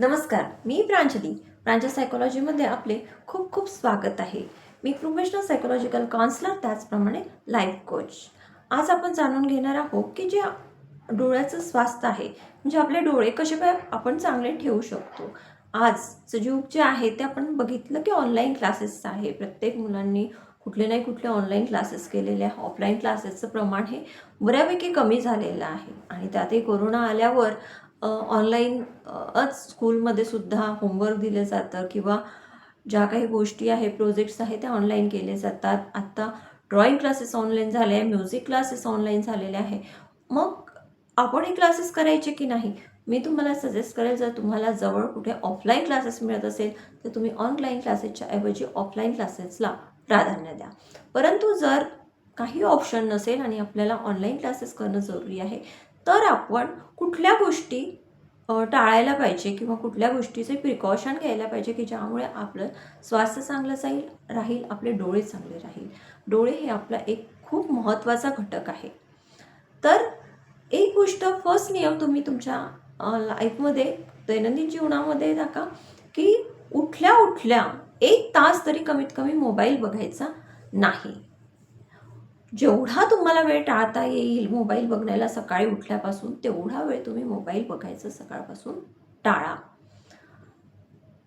नमस्कार मी प्रांजली. प्रांजल सायकोलॉजीमध्ये आपले खूप खूप स्वागत आहे. मी प्रोफेशनल सायकोलॉजिकल काउन्सलर त्याचप्रमाणे लाईफ कोच आज आपण जाणून घेणार आहोत की जे डोळ्याचं स्वास्थ्य आहे म्हणजे आपले डोळे कसे काय आपण चांगले ठेवू शकतो. आजचं युग जे आहे ते आपण बघितलं की ऑनलाईन क्लासेस आहे. प्रत्येक मुलांनी कुठले नाही कुठले ऑनलाईन क्लासेस केलेले आहे. ऑफलाईन क्लासेसचं प्रमाण हे बऱ्यापैकी कमी झालेलं आहे. आणि त्यातही कोरोना आल्यावर ऑनलाईन स्कूलमध्ये सुद्धा होमवर्क दिलं जातं किंवा ज्या काही गोष्टी आहे प्रोजेक्ट्स आहे त्या ऑनलाईन केले जातात. आत्ता ड्रॉइंग क्लासेस ऑनलाईन झाले आहे म्युझिक क्लासेस ऑनलाईन झालेले आहे. मग आपण हे क्लासेस करायचे की नाही? मी तुम्हाला सजेस्ट करेल जर तुम्हाला जवळ कुठे ऑफलाईन क्लासेस मिळत असेल तर तुम्ही ऑनलाईन क्लासेसच्या ऐवजी ऑफलाईन क्लासेसला प्राधान्य द्या. परंतु जर काही ऑप्शन नसेल आणि आपल्याला ऑनलाईन क्लासेस करणं जरुरी आहे तर आपण कुठल्या गोष्टी टाळायला पाहिजे किंवा कुठल्या गोष्टीचे प्रिकॉशन घ्यायला पाहिजे की ज्यामुळे आपलं स्वास्थ्य चांगलं जाईल राहील आपले डोळे चांगले राहील. डोळे हे आपला एक खूप महत्त्वाचा घटक आहे. तर एक गोष्ट फर्स्ट नियम तुम्ही तुमच्या लाईफमध्ये दैनंदिन जीवनामध्ये टाका की उठल्या उठल्या एक तास तरी कमीत कमी मोबाईल बघायचा नाही. जेवढा तुम्हाला वेळ टाळता येईल मोबाईल बघण्याला सकाळी उठल्यापासून तेवढा वेळ तुम्ही मोबाईल बघायचं सकाळपासून टाळा.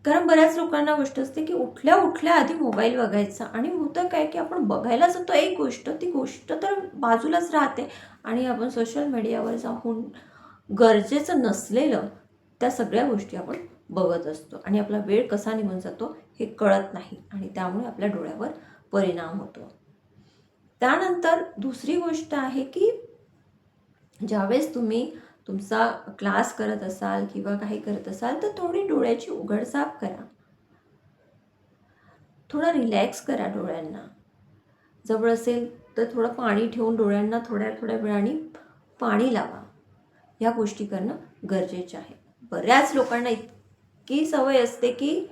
कारण बऱ्याच लोकांना गोष्ट असते की उठल्या उठल्या आधी मोबाईल बघायचा. आणि होतं काय की आपण बघायला जातो एक गोष्ट ती गोष्ट तर बाजूलाच राहते. आणि आपण सोशल मीडियावर जाऊन गरजेचं नसलेलं त्या सगळ्या गोष्टी आपण बघत असतो. आणि आपला वेळ कसा निघून जातो हे कळत नाही. आणि त्यामुळे आपल्या डोळ्यावर परिणाम होतो. त्यानंतर दुसरी गोष्ट आहे की ज्यावेळेस तुम्ही तुमचा क्लास करत असाल किंवा काही करत असाल तर थोडी डोळ्याची उघडझाप करा. थोडं रिलॅक्स करा डोळ्यांना. जवळ असेल तर थोडं पाणी ठेवून डोळ्यांना थोड्या थोड्या वेळाने पाणी लावा. या गोष्टी करणं गरजेचे आहे. बऱ्याच लोकांना इतकी सवय असते की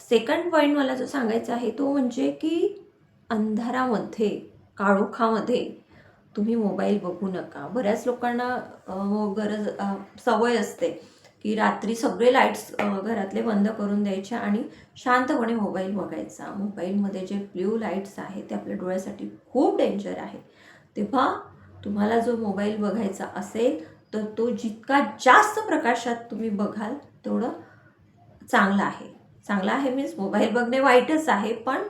सेकंड पॉईंट मला जो सांगायचा आहे तो म्हणजे की अंधारामध्ये काळोखामध्ये तुम्ही मोबाईल बघू नका. बऱ्याच लोकांना हो, गरज सवय असते की रात्री सगळे लाईट्स घरातले बंद करून द्यायचे आणि शांतपणे मोबाईल बघायचा. मोबाईलमध्ये जे ब्ल्यू लाईट्स आहेत ते आपल्या डोळ्यासाठी खूप डेंजर आहे. तेव्हा तुम्हाला जो मोबाईल बघायचा असेल तर तो जितका जास्त प्रकाशात तुम्ही बघाल तेवढं चांगलं आहे. चांगलं आहे मीन्स मोबाईल बघणे वाईटच आहे पण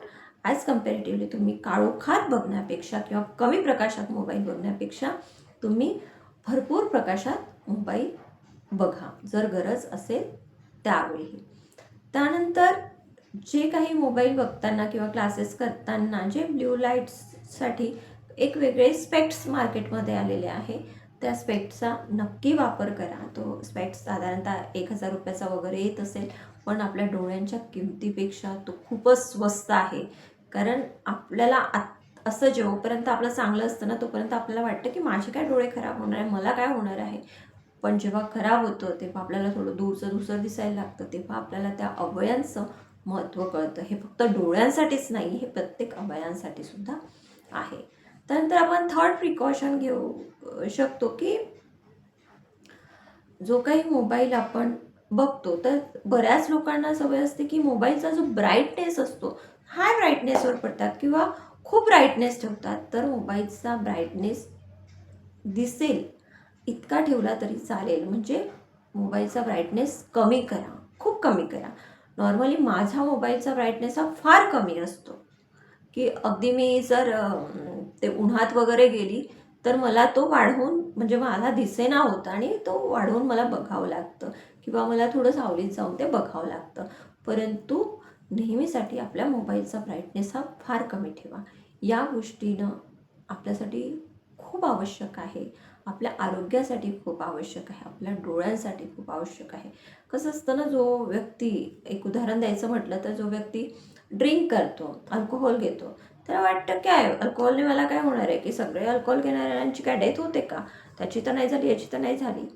ॲज कम्पॅरेटिव्हली तुम्ही काळोखात बघण्यापेक्षा किंवा कमी प्रकाशात मोबाईल बघण्यापेक्षा तुम्ही भरपूर प्रकाशात मोबाईल बघा जर गरज असेल त्यावेळी. त्यानंतर जे काही मोबाईल बघताना किंवा क्लासेस करताना जे ब्ल्यू लाईट्ससाठी एक वेगळे स्पेक्ट्स मार्केटमध्ये आलेले आहे त्या स्पेक्टचा नक्की वापर करा. तो स्पेक्ट्स साधारणतः एक हजार रुपयाचा वगैरे येत असेल पण आपल्या डोळ्यांच्या किमतीपेक्षा तो खूपच स्वस्त आहे. कारण आपल्याला आत असं जेव्हापर्यंत आपलं चांगलं असतं ना तोपर्यंत आपल्याला वाटतं की माझे काय डोळे खराब होणार आहे मला काय होणार आहे. पण जेव्हा खराब होतं तेव्हा आपल्याला थोडं दूरचं दुसरं दिसायला लागतं तेव्हा आपल्याला त्या अवयांचं महत्त्व कळतं. हे फक्त डोळ्यांसाठीच नाही हे प्रत्येक अवयांसाठी सुद्धा आहे. त्यानंतर आपण थर्ड प्रिकॉशन घेऊ शकतो की जो काही मोबाईल आपण बघतो तर बऱ्याच लोकांना सवय असते की मोबाईलचा जो ब्राईटनेस असतो हाय ब्राईटनेसवर पडतात किंवा खूप ब्राईटनेस ठेवतात तर मोबाईलचा ब्राईटनेस दिसेल. इतका ठेवला तरी चालेल. म्हणजे मोबाईलचा ब्राईटनेस कमी करा. खूप कमी करा. नॉर्मली माझा मोबाईलचा ब्राईटनेस हा फार कमी असतो. की अगदी मी जर ते उन्हात वगैरे गेली तर मला तो वाढवून म्हणजे मला दिसेना होता आणि तो वाढवून मला बघावं लागतं. किंवा मला थोडं सावलीत जाऊन ते बघावं लागतं. परंतु नेहमीसाठी आपल्या मोबाईलचा ब्राईटनेस हा फार कमी ठेवा. या गोष्टीनं आपल्यासाठी खूप आवश्यक आहे. आपल्या आरोग्यासाठी खूप आवश्यक आहे. आपल्या डोळ्यांसाठी खूप आवश्यक आहे. कसं असतं ना जो व्यक्ती एक उदाहरण द्यायचं म्हटलं तर जो व्यक्ती ड्रिंक करतो अल्कोहोल घेतो त्याला वाटतं काय अल्कोहोलने मला काय होणार आहे? की सगळे अल्कोहोल घेणाऱ्यांची काय डेथ होते का? त्याची तर नाही झाली याची तर नाही झाली.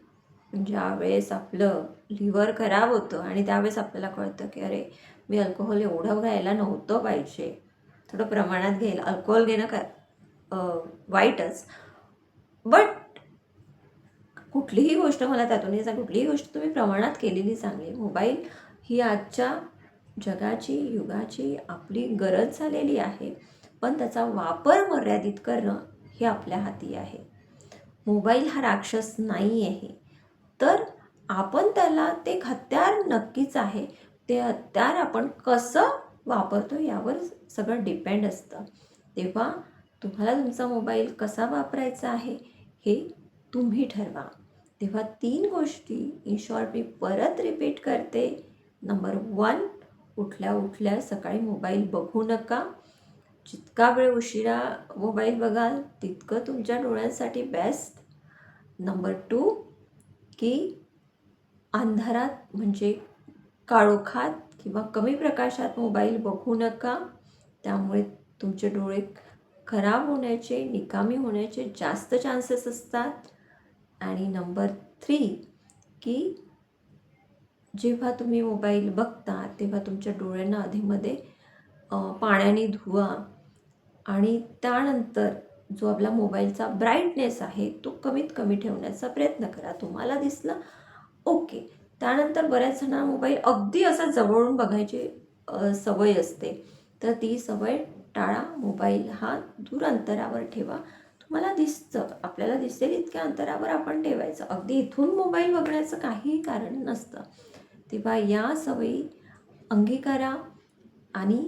ज्यावेळेस आपलं लिव्हर खराब होतं आणि त्यावेळेस आपल्याला कळतं की अरे मी अल्कोहोल एवढं घ्यायला नव्हतं पाहिजे. थोडं प्रमाणात घेईल अल्कोहोल घेणं का वाईटच. बट कुठलीही गोष्ट मला त्यातून हे सांग कुठलीही गोष्ट तुम्ही प्रमाणात केलेली चांगली. मोबाईल ही आजच्या जगाची युगाची आपली गरज झालेली आहे. पण त्याचा वापर मर्यादित करणं हे आपल्या हाती आहे. मोबाईल हा राक्षस नाही आहे तर आपण त्याला ते हत्यार नक्कीच आहे. ते हत्यार आपण कसं वापरतो यावर सगळं डिपेंड असतं. तेव्हा तुम्हाला तुमचा मोबाईल कसा वापरायचा आहे हे तुम्ही ठरवा. तेव्हा तीन गोष्टी इन शॉर्ट मी परत रिपीट करते. नंबर वन उठल्या उठल्या सकाळी मोबाईल बघू नका. जितका वेळ उशिरा मोबाईल बघाल तितकं तुमच्या डोळ्यांसाठी बेस्ट नंबर टू की अंधारात म्हणजे काळोखात किंवा कमी प्रकाशात मोबाईल बघू नका. त्यामुळे तुमचे डोळे खराब होण्याचे निकामी होण्याचे जास्त चान्सेस असतात. आणि नंबर थ्री की जेव्हा तुम्ही मोबाईल बघता तेव्हा तुमच्या डोळ्यांना आधीमध्ये पाण्याने धुवा. आणि त्यानंतर जो आपला मोबाईलचा ब्राईटनेस आहे तो कमीत कमी ठेवण्याचा प्रयत्न करा. तुम्हाला दिसलं? ओके त्यानंतर बऱ्याच जणांना मोबाईल अगदी असं जवळून बघायची सवय असते. तर ती सवय टाळा मोबाईल हा दूर अंतरावर ठेवा. तुम्हाला दिसतं आपल्याला दिसेल इतक्या अंतरावर आपण ठेवायचं. अगदी इथून मोबाईल बघण्याचं काहीही कारण नसतं. तेव्हा या सवयी अंगीकारा आणि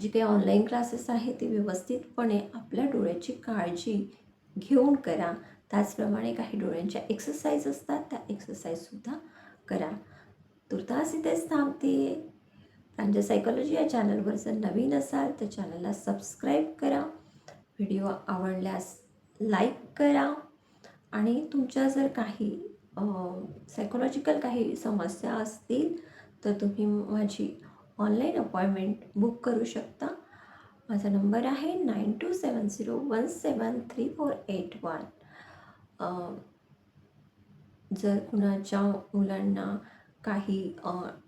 जी काही ऑनलाईन क्लासेस आहे ते व्यवस्थितपणे आपल्या डोळ्याची काळजी घेऊन करा. त्याचप्रमाणे काही डोळ्यांच्या एक्सरसाइज असतात त्या एक्सरसाइजसुद्धा करा. तुर्तास इथेच थांबते. प्रांजल सायकॉलॉजी या चॅनलवर जर नवीन असाल तर चॅनलला सबस्क्राईब करा. व्हिडिओ आवडल्यास लाईक करा. आणि तुमच्या जर काही सायकोलॉजिकल काही समस्या असतील तर तुम्ही माझी ऑनलाईन अपॉइंटमेंट बुक करू शकता. माझा नंबर आहे nine two seven zero one seven three four eight one जर कुणाच्या मुलांना काही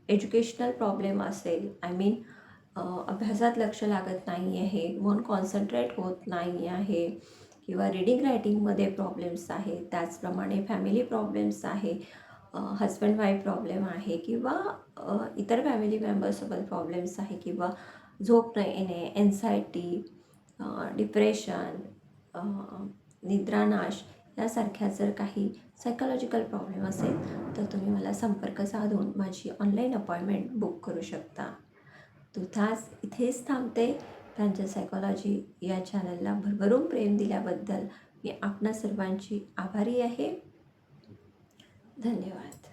एज्युकेशनल प्रॉब्लेम असेल आय मीन अभ्यासात लक्ष लागत नाही आहे मन कॉन्सन्ट्रेट होत नाही आहे किंवा रीडिंग रायटिंगमध्ये प्रॉब्लेम्स आहे त्याचप्रमाणे फॅमिली प्रॉब्लेम्स आहे हस्बंड वाईफ प्रॉब्लेम आहे किंवा इतर फॅमिली मेंबर्ससोबत प्रॉब्लेम्स आहे किंवा झोप न येणे एन्झायटी डिप्रेशन निद्रानाश यासारख्या जर काही सायकोलॉजिकल प्रॉब्लेम असेल तर तुम्ही मला संपर्क साधून माझी ऑनलाईन अपॉइंटमेंट बुक करू शकता. तुथास इथेच थांबते. प्रांजल सायकोलॉजी या चॅनलला भरभरून प्रेम दिल्याबद्दल मी आपणा सर्वांची आभारी आहे. धन्यवाद.